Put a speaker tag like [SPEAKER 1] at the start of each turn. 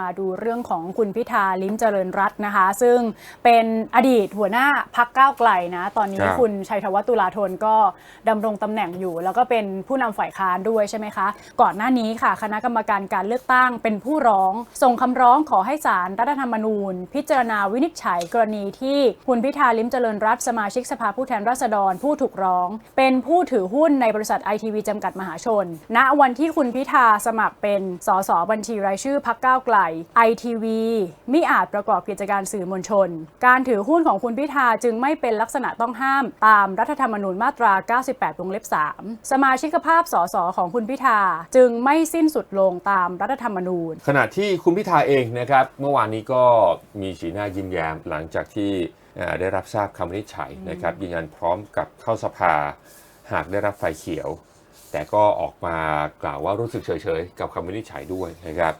[SPEAKER 1] มาดูเรื่องของคุณพิธาลิ้มเจริญรัตน์นะคะ ซึ่งเป็นอดีตหัวหน้าพักก้าวไกลนะ ตอนนี้
[SPEAKER 2] ครับ
[SPEAKER 1] คุณชัยธวัฒน์ตุลาธนก็ดำรงตำแหน่งอยู่ แล้วก็เป็นผู้นำฝ่ายค้านด้วยใช่ไหมคะ ก่อนหน้านี้ค่ะ คณะกรรมการการเลือกตั้งเป็นผู้ร้อง ส่งคำร้องขอให้ศาลรัฐธรรมนูญ พิจารณาวินิจฉัยกรณีที่คุณพิธาลิ้มเจริญรัตน์สมาชิกสภาผู้แทนราษฎรผู้ถูกร้อง เป็นผู้ถือหุ้นในบริษัทไอทีวีจำกัดมหาชน ณวันที่คุณพิธาสมัครเป็นสสบัญชีรายชื่อพักก้าวไกลไอทีวีมิอาจประกอบกิจการสื่อมวลชน การถือหุ้นของคุณพิธาจึงไม่เป็นลักษณะต้องห้าม ตามรัฐธรรมนูญมาตรา 98 วงเล็บ 3 สมาชิกภาพสสของคุณพิธาจึงไม่สิ้นสุดลงตามรัฐธรรมนูญ
[SPEAKER 2] ขณะที่คุณพิธาเองนะครับ เมื่อวานนี้ก็มีสีหน้ายิ้มแย้มหลังจากที่เอ่อได้รับทราบคำวินิจฉัยนะครับยืนยันพร้อมกับเข้าสภาหากได้รับไฟเขียว แต่ก็ออกมากล่าวว่ารู้สึกเฉยๆ กับคำวินิจฉัยด้วยนะครับ